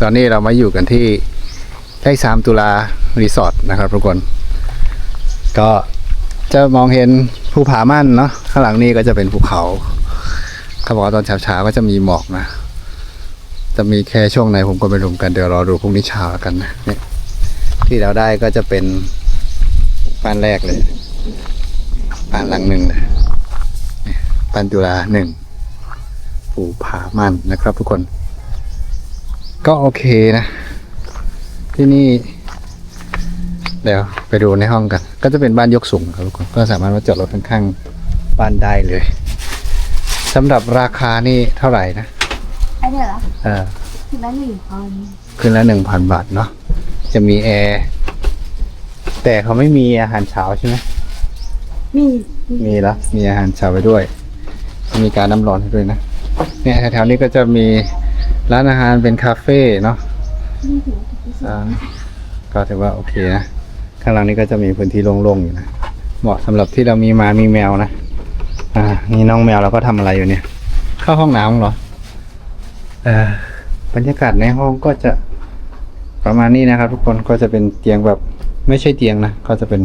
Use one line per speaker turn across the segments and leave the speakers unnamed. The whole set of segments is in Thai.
ตอนนี้เรามาอยู่กันที่ได้สามตุลารีสอร์ทนะครับทุกคน ก็จะมองเห็นภูผาม่านเนาะข้างหลังนี้ก็จะเป็นภูเขาเขาบอกว่าตอนเช้าๆก็จะมีหมอกนะ จะมีแค่ช่วงไหนผมก็ไม่รู้เหมือนกันเดี๋ยวรอดูพรุ่งนี้เช้าแล้วกันนะนี่ที่เราได้ก็จะเป็นบ้านแรกเลยบ้านหลังหนึ่งเลยเนี่ยบ้านตุลาหนึ่งภูผาม่านนะครับทุกคน ก็โอเคนะ ที่นี่ เดี๋ยวไปดูในห้องกัน ก็จะเป็นบ้านยกสูงนะครับทุกคนก็สามารถมาจอดรถข้างๆบ้านได้เลยสำหรับราคานี่เท่าไหร่นะ
ไอ้เนี่ยเหรอ
เออ
ถึงละหนึ่งพัน
คืนละหนึ่งพันบาทเนาะจะมีแอร์แต่เขาไม่มีอาหารเช้าใช่ไหม
มี
มีแล้วมีอาหารเช้าไปด้วย มีการน้ำร้อนให้ด้วยนะเนี่ยแถวๆนี้ก็จะมี ร้านอาหารเป็นคาเฟ่เนาะ
มีถึงที่สุด
อ่าก็ถือว่าโอเคนะ ข้างหลังนี้ก็จะมีพื้นที่โล่งๆอยู่นะ เหมาะสำหรับที่เรามีหมามีแมวนะ อ่า นี่น้องแมวเราก็ทำอะไรอยู่เนี่ย เข้าห้องน้ำเหรอเออบรรยากาศในห้องก็จะประมาณนี้นะครับ ทุกคนก็จะเป็นเตียงแบบไม่ใช่เตียงนะ ก็จะเป็น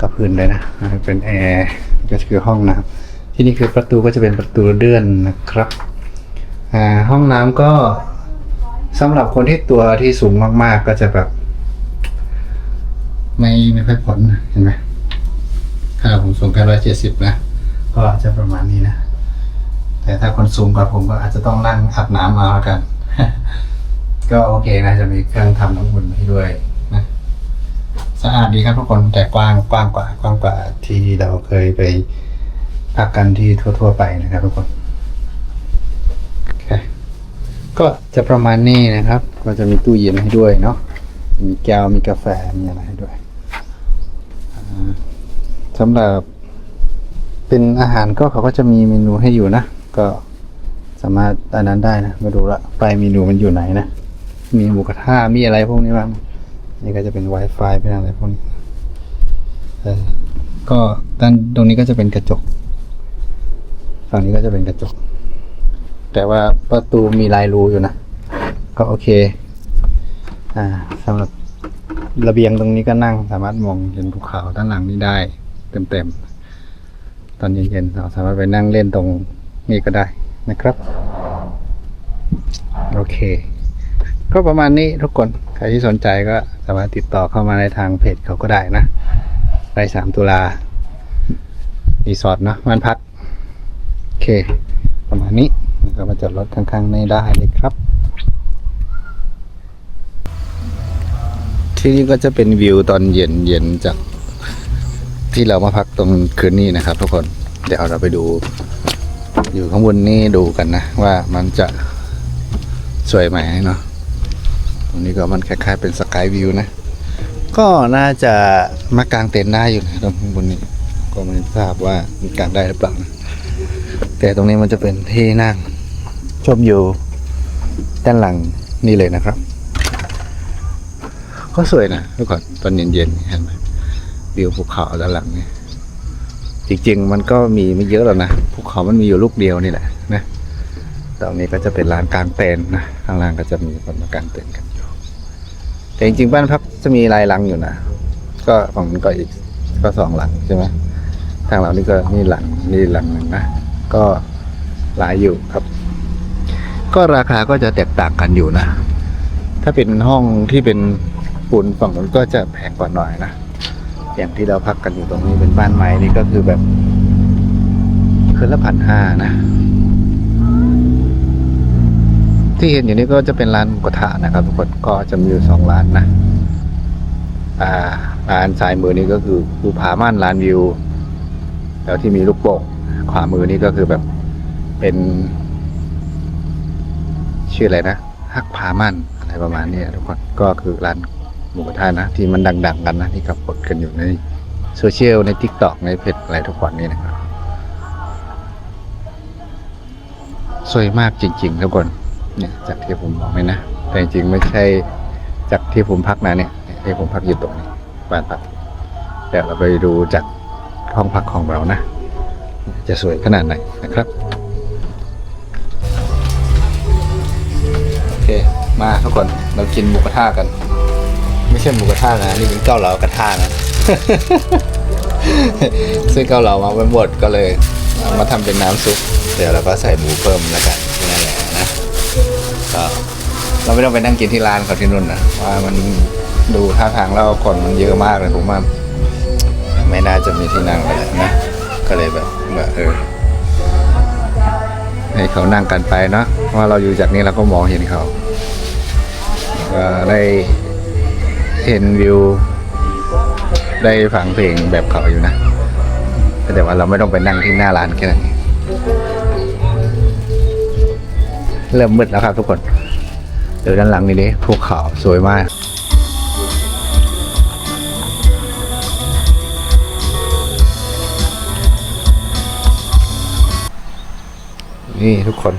กับพื้นเลยนะอ่าเป็นแอร์ก็คือห้องน้ำที่นี่คือประตูก็จะเป็นประตูเลื่อนนะครับ อ่าห้องน้ำก็สำหรับคนที่ตัวที่สูงมาก ๆ ก็จะแบบ ไม่ไม่ค่อยพ้นนะเห็นไหมถ้าผมสูงแค่ร้อยเจ็ดสิบนะ ก็อาจจะประมาณนี้นะ แต่ถ้าคนสูงกว่าผมก็อาจจะต้องนั่งอาบน้ำมาแล้วกัน ก็โอเคนะ จะมีเครื่องทำน้ำอุ่นให้ด้วยนะสะอาดดีครับทุกคนแต่กว้างกว้างกว่ากว้างกว่าที่เราเคยไปพักกันที่ทั่ว ๆ ไปนะครับทุกคน ก็จะประมาณนี้นะครับ ก็จะมีตู้เย็นให้ด้วยเนาะมีแก้วมีกาแฟมีอะไรให้ด้วยสำหรับเป็นอาหารก็เขาก็จะมีเมนูให้อยู่นะ ก็สามารถอันนั้นได้นะมาดูละไปเมนูมันอยู่ไหนนะ มีหมูกระทะมีอะไรพวกนี้บ้างนี่ก็จะเป็น Wi-Fi เป็นอะไรพวกนี้ก็ด้านตรงนี้ก็จะเป็นกระจก ฝั่งนี้ก็จะเป็นกระจก แต่ว่าประตูมีลายรูอยู่นะ ก็โอเค อ่าสำหรับระเบียงตรงนี้ก็นั่งสามารถมองเห็นภูเขาด้านหลังนี้ได้ เต็มๆ ตอนเย็นๆเราสามารถไปนั่งเล่นตรงนี้ก็ได้นะครับ โอเค ก็ประมาณนี้ทุกคนใครที่สนใจก็สามารถติดต่อเข้ามาในทางเพจเขาก็ได้นะไปสามตุลารีสอร์ทเนอะบ้านพัก โอเค ประมาณนี้ ก็มาจอดรถข้างๆในได้เลยครับ ที่นี่ก็จะเป็นวิวตอนเย็นเย็นจากที่เรามาพักตรงคืนนี้นะครับ ทุกคนเดี๋ยวเราไปดู อยู่ข้างบนนี่ดูกันนะ ว่ามันจะสวยไหมเนาะตรงนี้ก็มันคล้ายๆเป็นสกายวิวนะ ก็น่าจะมากางเต็นท์ได้อยู่นะตรงข้างบนนี้ ก็ไม่ทราบว่ามีกางได้หรือเปล่านะ แต่ตรงนี้มันจะเป็นที่นั่งชมอยู่ด้านหลังนี่เลยนะครับ ก็สวยนะทุกคนตอนเย็นๆเห็นไหมวิวภูเขาด้านหลังเนี่ยจริงๆ มันก็มีไม่เยอะหรอกนะภูเขามันมีอยู่ลูกเดียวนี่แหละนะตรงนี้ก็จะเป็นลานกลางเต็นท์นะข้างล่างก็จะมีคนมากางเต็นท์กันอยู่แต่จริงๆบ้านพักจะมีลายหลังอยู่นะก็ฝั่งนั้นก็อีกก็สองหลังใช่ไหมทางเรานี่ก็นี่หลังนี่หลังหนึ่งนะ ก็หลายอยู่ครับ ก็ราคาก็จะแตกต่างกันอยู่นะ ถ้าเป็นห้องที่เป็นปูนฝั่งนู้นก็จะแพงกว่าหน่อยนะ อย่างที่เราพักกันอยู่ตรงนี้เป็นบ้านไม้นี่ก็คือแบบคืนละพันห้านะ ที่เห็นอยู่นี่ก็จะเป็นร้านกระทะนะครับทุกคนก็จะมีอยู่สองร้านนะอ่าร้านซ้ายมือนี่ก็คือภูผาม่านร้านวิว แล้วที่มีลูกโป่ง ขวามือนี่ก็คือแบบเป็น ชื่ออะไรนะฮักพามันอะไรประมาณนี้ทุกคนก็คือร้านหมูกระทะนะ ที่มันดัง ๆ กันนะที่ขับกดกันอยู่ในโซเชียลในทิกตอกในเพจอะไรทุกวันนี้นะครับสวยมากจริง ๆ ทุกคนเนี่ยจากที่ผมบอกเลยนะ แต่จริงๆไม่ใช่จากที่ผมพักนะเนี่ยที่ผมพักอยู่ตรงนี้บ้านพักเดี๋ยวเราไปดูจากห้องพักของเรานะ จะสวยขนาดไหนนะครับ โอเค มาทุกคน เรากินหมูกระทะกัน ไม่ใช่หมูกระทะนะ นี่เป็นเกาเหลากระทะนะซื้อเกาเหลามาไว้หมดก็เลยเอามาทำเป็นน้ำซุป เดี๋ยวเราก็ใส่หมูเพิ่มแล้วกันนั่นแหละนะก็เราไม่ต้องไปนั่งกินที่ร้านเขาที่นู่นนะว่ามันดูท่าทางแล้วคนมันเยอะมากเลยผมว่าไม่น่าจะมีที่นั่งกันแล้วนะ ก็เลยแบบเออให้เขานั่งกันไปเนาะว่าเราอยู่จากนี้เราก็มองเห็นเขาก็ได้เห็นวิว ได้ฟังเพลงแบบเขาอยู่นะแต่ว่าเราไม่ต้องไปนั่งที่หน้าร้านแค่นั้นเองเริ่มมืดแล้วครับทุกคนเดี๋ยวด้านหลังนี่ดิภูเขาสวยมาก นี่ทุกคน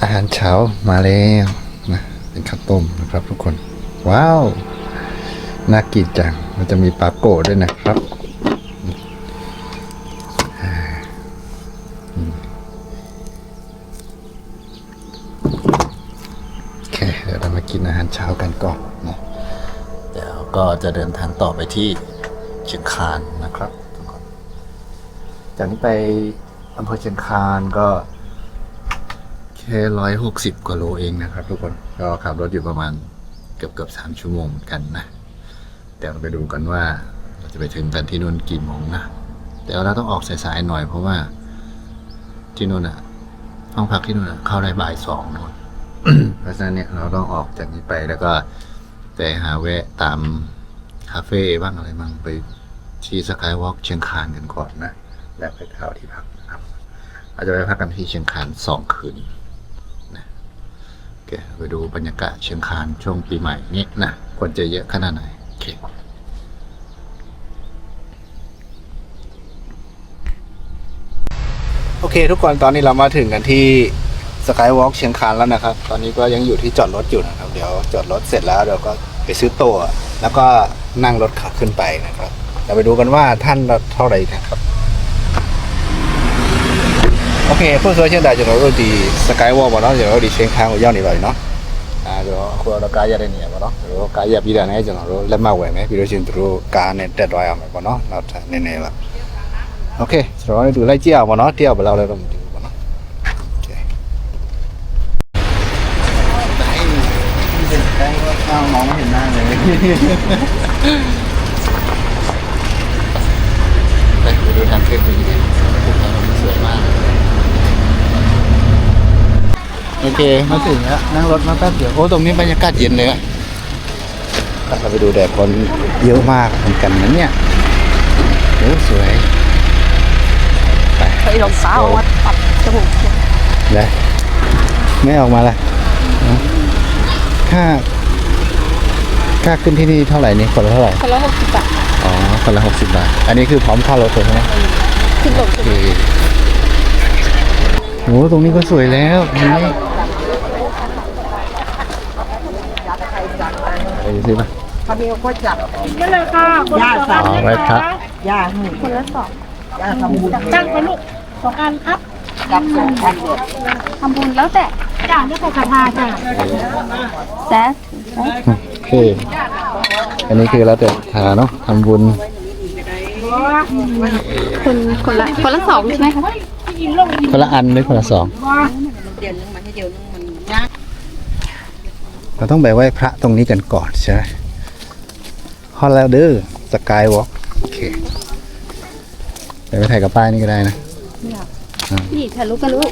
อาหารเช้ามาแล้วนะเป็นข้าวต้มนะครับทุกคน ว้าว น่ากินจัง มันจะมีปลาโกะด้วยนะครับโอเคเดี๋ยวเรามากินอาหารเช้ากันก่อนนะเดี๋ยวก็จะเดินทางต่อไปที่เชียงคานนะครับทุกคนจากนี้ไป อำเภอเชียงคานก็แค่ร้อยหกสิบกว่าโลเองนะครับ ทุกคนก็ขับรถอยู่ประมาณเกือบเกือบสามชั่วโมงเหมือนกันนะเดี๋ยวเราไปดูกันว่าเราจะไปถึงกันที่นู่นกี่โมงนะแต่เราต้องออกสายๆหน่อยเพราะว่า ที่นู่นอะห้องพักที่นู่นอะเข้าได้บ่ายสองนู่นเพราะฉะนั้นเนี่ยเราต้องออกจากนี้ไปแล้วก็ไปหาแวะตามคาเฟ่บ้างอะไรบ้างไปที่สกายวอล์กเชียงคานกันก่อนนะ แล้วไปเข้าที่พักนะ อาจจะไปพักกันที่เชียงคานสองคืนนะโอเคไปดูบรรยากาศเชียงคานช่วงปีใหม่นี้นะคนจะเยอะขนาดไหนโอเคโอเค ทุกคนตอนนี้เรามาถึงกันที่สกายวอล์กเชียงคานแล้วนะครับ ตอนนี้ก็ยังอยู่ที่จอดรถอยู่นะครับ เดี๋ยวจอดรถเสร็จแล้วเดี๋ยวก็ไปซื้อตั๋วแล้วก็นั่งรถขับขึ้นไปนะครับ เราไปดูกันว่าท่านเท่าไหร่นะครับ โอเคเพื่อนဆိုချင်းတာကျွန်တော်တို့ဒီ Skywalk ပေါ့နော်ကျွန်တော်တို့ဒီရှင်းခန်းကိုရောက်နေပါပြီเนาะအဲကျွန်တော်အခုတော့ကားရက်တဲ့နေရာပေါ့နော်ကျွန်တော်ကားရက်ပြီးတာနဲ့ကျွန်တော်တို့လက်မှတ်ဝယ်မယ်ပြီးလို့ချင်းတို့ကားနဲ့တက်သွားရမယ်ပေါ့နော်နောက်ထပ်နည်းနည်းပါโอเคကျွန်တော်တို့ဒီလိုက်ကြည့်အောင်ပေါ့နော်တယောက်ဘယ်လောက်လဲတော့မသိဘူးပေါ့နော်โอเคကောင်းမောင်းနေနိုင်တယ်ไปดูทางเทคนิคดีๆผมว่ามันสวยมาก โอเค มาถึงแล้วนั่งรถมาแป๊บเดียวโอ้ตรงนี้บรรยากาศเย็นเลยอะเราไปดูแดดคนเยอะมากเหมือนกันนะเนี่ยโอ้สวยไป
ไปรองเท้าวัดปัดจมูก
เลยไม่ออกมาละค่าค่าขึ้นที่นี่เท่าไหร่นี่คนละเท่าไหร่
คนละหกสิบบาท
อ๋อคนละหกสิบบาท อันนี้คือพร้อมค่ารถเลยใช่ไหม
ขึ้นลง
โอเคโอ้ตรงนี้ก็สวยแล้วเห็นไหม ไปดูสิป่ะ
เขามีก็จับ
นี่เลยค่ะคน
ย่า
ละส
สั่
องง
ไว้ครับ
ย่าหนึ่ง
คนละสอง
ย่าทำบุญ
ตั้งไปลูกสองอันครับ
จับสองพันเดียว
ทำบุญแล้วแต่
จ้านี่ก็กระทาจ้า
แซส
โอเคอันนี้คือแล้วแต่ทาเนาะทำบุญ
คนคนละคนละสองใช่ไหมคะ
คนละอันหรือคนละสองเราต้องไปไหว้พระตรงนี้กันก่อนใช่ไหมฮอลแล้วเด้อสกายวอล์กโอเคเดี๋ยวไปถ่ายกับป้ายนี่ก็ได้นะ
นี่ถ่ายรูปกันลูก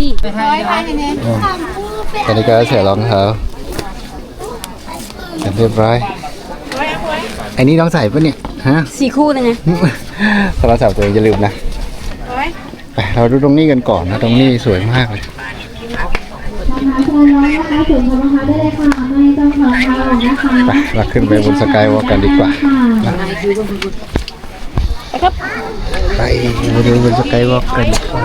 นี่ไปถ่ายถ่ายยังไง
ตอนนี้ก็ใส่รองเท้าเสร็จเรียบร้อยไอ้นี่ต้องใส่ปะเนี่ยฮะ
สี่คู่เลยไง
โทรศัพท์ตัวเองจะลืมนะไปเราดูตรงนี้กันก่อนนะ ตรงนี้สวยมากเลย
นะคะถึงนะคะได้เลยค่ะให้เจ้าของเรานะคะ
ไปเราขึ้นไปบนสกายวอล์กกันดีกว่า
ค่ะ
ไปมาดูบนสกายวอล์กกันดีกว่า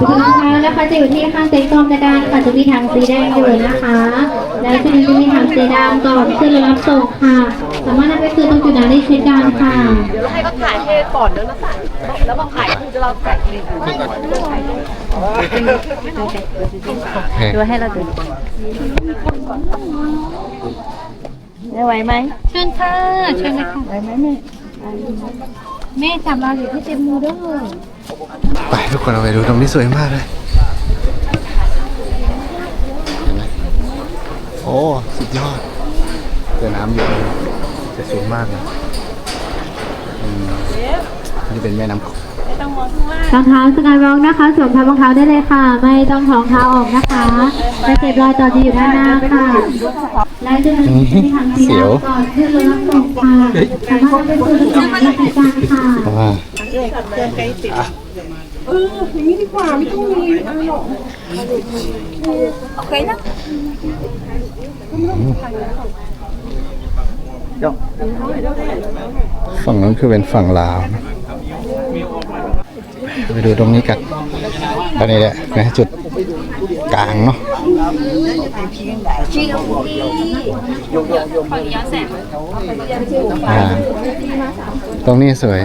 สุดท้ายนะคะจะอยู่ที่ข้างเต็นท์กองกระดานค่ะจะมีถังสีแดงอยู่นะคะ แล้วที่นี้จะมีถังสีดำก่อนขึ้นรับส่งค่ะ สามารถนำไปคืนตรงจุดนั้นได้เช่นกันค่ะ
ไป
แล้วมาถ่ายคู่จะเราถ่ายคลิป
โอเค
ดูให้เราดูได้ไหวไหมเชิญค่ะเชิญเลยค่ะไหวไหมแม่แม่จับเราอยู่ที่เต็มมือด้วย
ไปทุกคนเราไปดูตรงนี้สวยมากเลยเห็นไหมโอ้ สุดยอดเจอน้ำเยอะเลย จะสวยมากเลยอืมนี่เป็นแม่น้ำโขง
รองเท้าสกายวอล์กนะคะสวมพับรองเท้าได้เลยค่ะ ไม่ต้องถองเท้าออกนะคะและเก็บรอยต่อจะอยู่ด้านหน้าค่ะและจะมีทางสีดำก่อนขึ้นรถรับส่งค่ะสามารถไปซื้อของที่บริการค่ะ
เพราะว่า
โอเคนะ
ฝั่งนั้นคือเป็นฝั่งลาวไปดูตรงนี้กันตอนนี้แหละนะจุดกลางเนาะตรงนี้สวย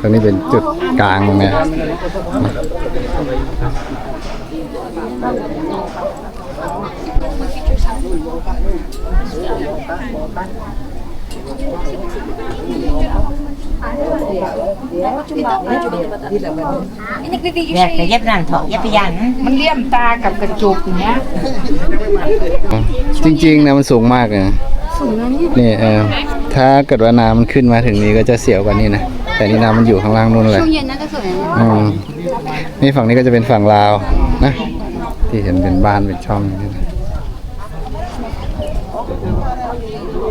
ตรงนี้เป็นจุดกลางเนี่ย
แยกแต่เย็บนั่นถอดเย็บไปยัน
มันเลี่ยมตากับกระจกอย่างเงี้ย
จริงๆนะมันสูงมากเลยนะนี่เออถ้าเกิดว่าน้ำมันขึ้นมาถึงนี้ก็จะเสียวกว่านี้นะแต่นี่น้ำมันอยู่ข้างล่างนู่นเลย
ช่วงเย็นน่าจะสวยนะ
อืมนี่ฝั่งนี้ก็จะเป็นฝั่งลาวนะ ที่เห็นเป็นบ้านเป็นช่องอย่างนี่นะ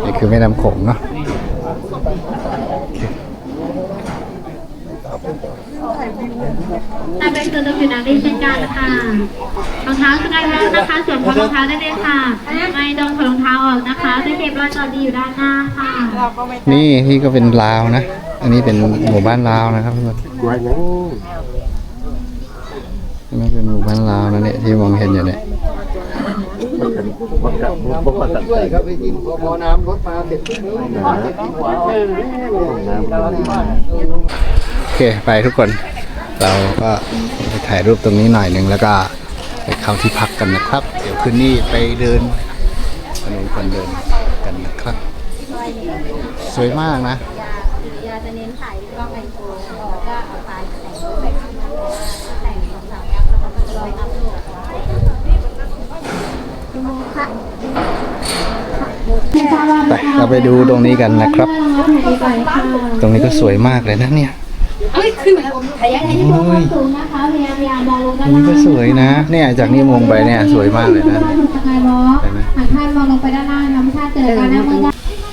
นี่คือแม่น้ำโขงเนาะ
ตามเป็นตัวอยู่นักเรียนเช่นกันค่ะรองเท้าสกายวอล์กนะคะสวมรองเท้าได้เลยค่ะไม่ต้องถอดรองเท้าออกนะคะจะเก็บรอยต่อจะอยู่ด้านหน้าค่ะ
นี่นี่ก็เป็นลาวนะ อันนี้เป็นหมู่บ้านลาวนะครับทุกคนนี่เป็นหมู่บ้านลาวนะเนี่ยที่มองเห็นอยู่เนี่ยโอเคไปทุกคน เราก็ไปถ่ายรูปตรงนี้หน่อยหนึ่งแล้วก็ไปเข้าที่พักกันนะครับ เดี๋ยวคืนนี้ไปเดินถนนคนเดินกันนะครับ สวยมากนะ
ยาจะเน้นถ่ายกล้องไอโฟนก็เอาไฟแต่งรูปแบบแต่งสองสามแอปแล้วก็ลอยอัพโหลด
ไปเราไปดูตรงนี้กันนะครับ ตรงนี้ก็สวยมากเลยนะเนี่ย
เอ้ยขึ้นมาแล้วถ่ายยังไง
โอ้ย
สูงนะคะพยายามพยายามองลงด้าน
นี่
ล่าง
ก็สวยนะ เนี่ยจากนี้มองไปเนี่ยสวยมากเลยนะ เห็นไหม
หันท่านมองลงไปด้านล่างนะไม่ใช่เจอกันนะเมื่อได้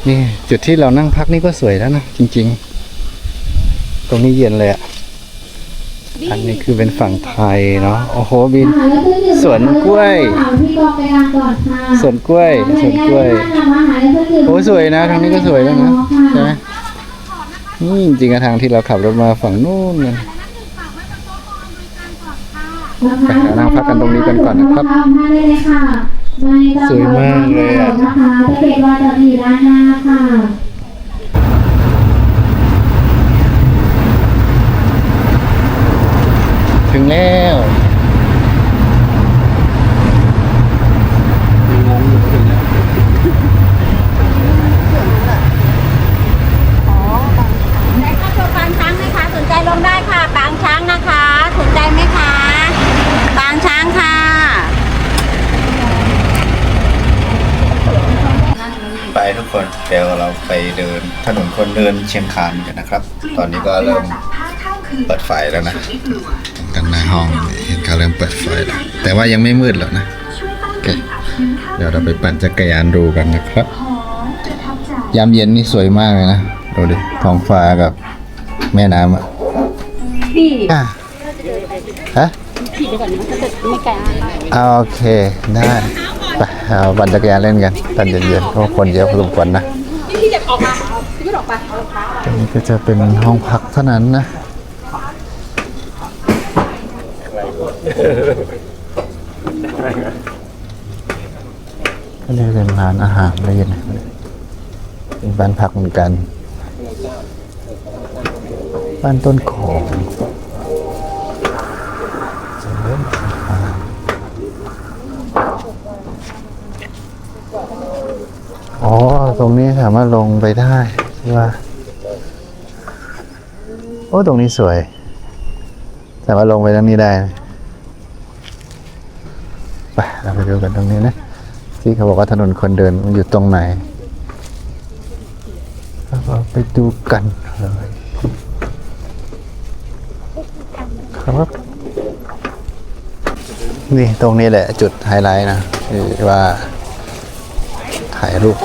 นี่จุดที่เรานั่งพักนี่ก็สวยแล้วนะจริง ๆ ตรงนี้เย็นเลยอะอันนี้คือเป็นฝั่งไทยเนาะโอ้โหบิน สวนกล้วย
ที่กองไปงานก่อนค่ะ
สวนกล้วยสวนกล้วย โอ้สวยนะทางนี้ก็สวยแล้วนะใช่ไหม นี่จริงๆอะทางที่เราขับรถมาฝั่งนู้นนะไปเดี๋ยวนั่งพักกันตรงนี้กันก่อนนะครับสวยมากเลยอะ
นะคะจะเก็บรอยต่ออยู่ด้านหน้าค่ะ
ถึงแล้วงงอยู่ถึงแล้ว
ได้ค่าตัวปางช้างไหมคะ สนใจลงได้ค่ะ ปางช้างนะคะ สนใจไหมคะ ปางช้างค่ะ
ไปทุกคนเดี๋ยวเราไปเดินถนนคนเดินเชียงคานกันนะครับ ตอนนี้ก็เริ่มเปิดไฟแล้วนะกันหน้าห้องเห็นเขาเริ่มเปิดไฟแล้วแต่ว่ายังไม่มืดหรอกนะโอเคเดี๋ยวเราไปปั่นจักรยานดูกันนะครับ ยามเย็นนี่สวยมากเลยนะดูดิท้องฟ้ากับแม่น้ำอะ
พี่
อะฮะ
ขี่ไปก่อนนะถ้าเกิดไม่ไกลมาก
เอาโอเคได้ ไปเอาปั่นจักรยานเล่นกันตอนเย็นๆเพราะคนเยอะพอสมควรนะตรงนี้ก็จะเป็นห้องพักเท่านั้นนะก็เลยเป็นร้านอาหารอะไรอย่างเป็นบ้านพักเหมือนกัน บ้านต้นของเจริญฟาร์ม อ๋อ ตรงนี้สามารถลงไปได้ใช่ปะโอ้ ตรงนี้สวย สามารถลงไปตรงนี้ได้ ไป เราไปดูกันตรงนี้นะ ที่เขาบอกว่าถนนคนเดินมันอยู่ตรงไหนเราไปดูกันเลยครับนี่ตรงนี้แหละจุดไฮไลท์นะว่าถ่ายรูป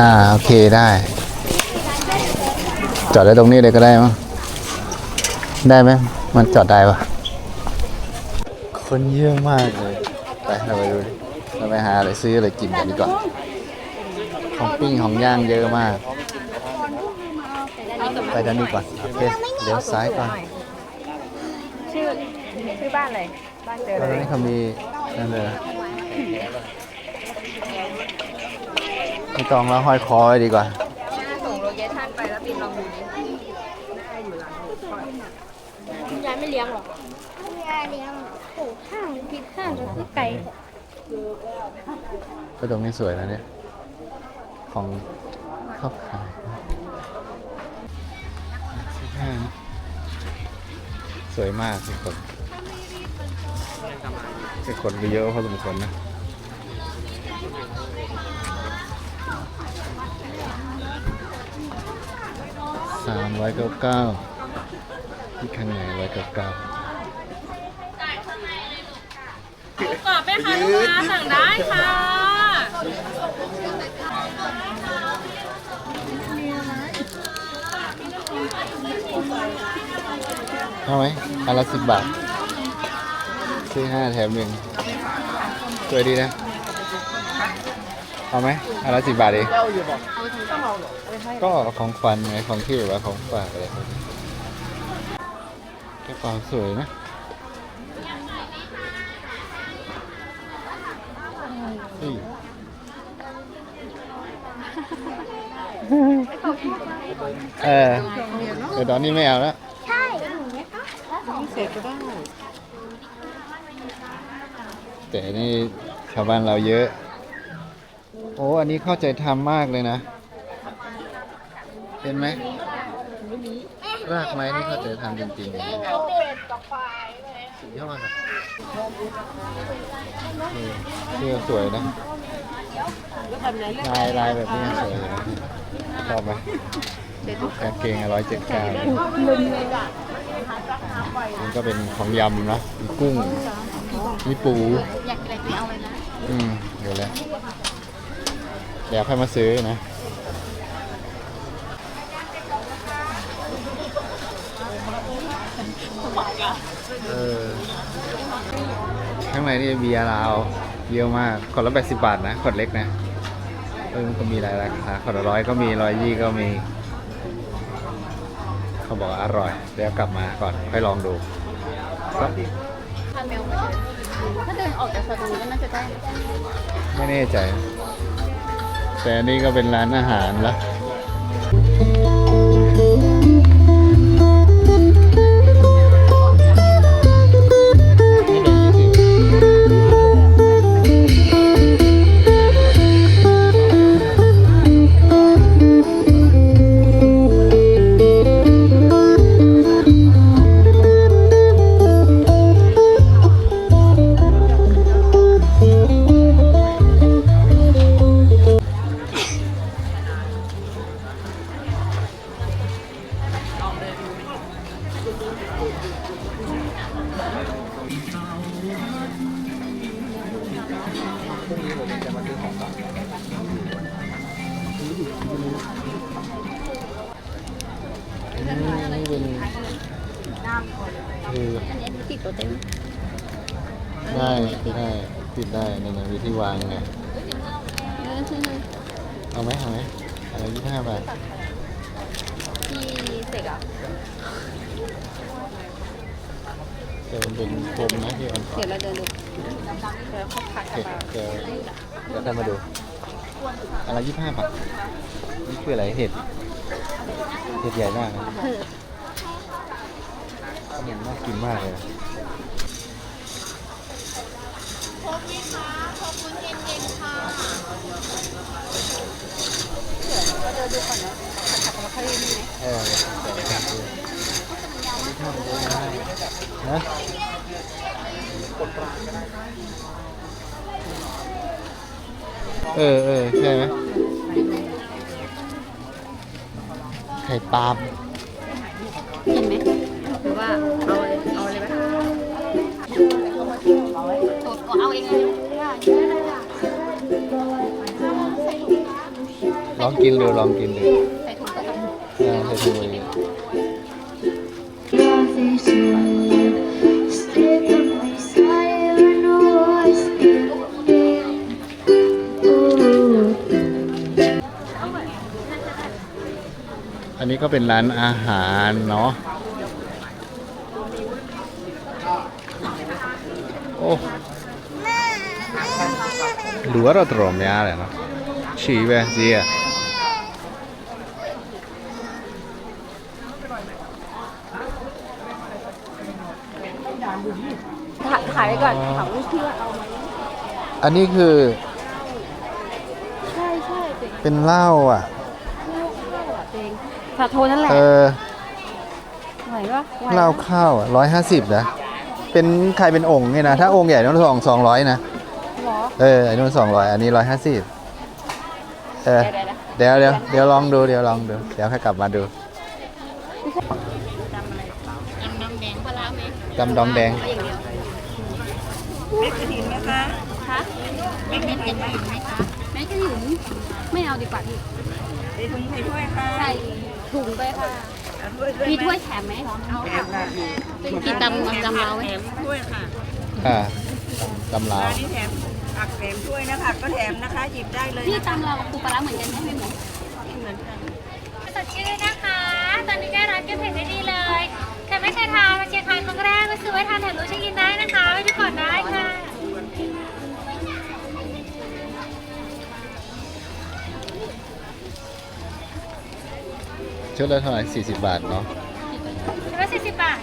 อ่าโอเคได้ จอดได้ตรงนี้เลยก็ได้มั้งได้ไหมมันจอดได้ปะคนเยอะมากเลยไปเราไปดูดิเราไปหาอะไรซื้ออะไรกินกันดีกว่าของปิ้งของย่างเยอะมาก ไปด้านนี้ก่อนโอเคเดี๋ยวซ้ายก่อน
ชื่อชื่อบ้านอะไรบ้านเจอ
ตอน
เลย
นี้เขามีนั่นเลยนะ ไม่ต้องแล้วห้อยคอไว้ดีกว่า
ส่งโลเคชั่นไปแล้วปินลองดูดิ
คุณยายไม่เลี้ยงหรอกยายเลี้ยงโอ้ห้างผิดห้างแล้วก็ไก่
ก็ตรงนี้สวยนะเนี่ย ของชอบขายเสื้อผ้านะสวยมากทุกคนทุกคนก็เยอะพอสมควรนะ สามร้อยเก้าเก้าที่ข้างในร้อยเก้าเก้า
กรอบไหมคะลูกค้าสั่งได้ค่ะ
เอาไหมอันละสิบบาท ซื้อห้าแถมหนึ่งสวยดีนะ เอาไหมอันละสิบบาทเองก็ของขวัญไงของที่แบบว่าของฝากอะไรพวกนี้กระเป๋าสวยนะนี่เออเดี๋ยวตอนนี้ไม่เอาแล้ว
ใช่
แต่นี่ชาวบ้านเราเยอะ โอ้อันนี้เข้าใจทำมากเลยนะ เห็นไหมรากไม้นี่เข้าใจทำจริงๆสุดยอดอะนี่เสื้อสวยนะลายลายแบบนี้สวยนะชอบไหมกางเกงร้อยเจ็ดเก้านี่ก็เป็นของยำนะมีกุ้งมีปู
อยากกินอะไรไปเอาเลยนะ
อืม เดี๋ยวแล้ว เดี๋ยวค่อยมาซื้อนะเออข้างในนี่เบียร์ลาวเยอะมาก ขวดละแปดสิบบาทนะ ขวดเล็กนะ เออมันก็มีหลายราคา ขวดละร้อยก็มีร้อยยี่ก็มี เขาบอกว่าอร่อย เดี๋ยวกลับมาก่อน ค่อยลองดูครับ
ทานแมวมาเลยถ้าเดินออกจากสตูก็น่าจะได้
ไม่แน่ใจ แต่อันนี้ก็เป็นร้านอาหารละ แต่มันเป็นโฟมนะที่อ่อน
เดี๋ยวเราเดินดูเดี๋ยวเขาพักกั
เห็
บ
ด
เรา
เจอเดี๋ยวท่านมาดูอะไรยี่ห้าบาทนี่คืออะไรเห็ดเห็ดใหญ่มากนะ
เออ
น่ากินมากเลยเออนะเออเออใช่ไหมไข่ปลาล์ม
กินไหมหรือว่าเอาเอาเลยไหมสูตรก็เอาเองเลย
ลองกินดูลองกินดู
ใส่ถุงก็ได้
เออใส่ถุง นนี้ก็เป็นร้านอาหารเนาะ โอ้ดูว่าเราตรอมยาเลยเนาะฉี่ไปเจีย
ถ่ายไว้ก่อนถามลูกพี่ว่าเอา
อันนี้คือ
ใช่ใช่เด็ก
เป็นเหล้าอะ
เข้าอะเอง สาโทนั่นแหละ
เออ
ไหวปะไหว
เหล้าข้าวร้อยห้าสิบนะ เป็นใครเป็นองค์เนี่ยนะ ถ้าองค์ใหญ่ต้องสองสองร้อยนะ
หรอ
เออไอ้นู่นสองร้อยอันนี้ร้อยห้าสิบเออ
เดี๋ยวเดี๋ยว
เดี๋ยวเดี๋ยวเดี๋ยวลองดูเดี๋ยวลองดู เดี๋ยวให้กลับมาดู
น้ำแดงปลาร้าไหม
ตำดองแดง
เอาอย่างเดียวแม่กระถินไหมคะคะแม่กระถินไหมคะแม่กระถินไม่เอาดีกว่าพี่ใส่ถุงใส่ถ้วยค่ะใส่ ถุงไปค่ะ มีถ้วยแถมไหมเอาค่ะกินตำตำเราไหม
อ่าตำลาว
นี่แถมผักแถมถ้วยนะผักก็แถมนะคะ หยิบได้เลย
พี่ตำเรากับปูปลาร้าเหมือนกันไหมไม่เหมือน
สดชื่นนะคะ ตอนนี้ได้ร้านเก็บเผ็ดได้ดีเลยใครไม่เคยทานมาเชียงคานครั้งแรกมาซื้อไว้ทานถ่ายรูปเช็คอินได้นะคะไว้ดูก่อนได้ค่ะ
ชุดละเท่าไหร่สี่สิบบาทเนาะ
ชุดละ40บาท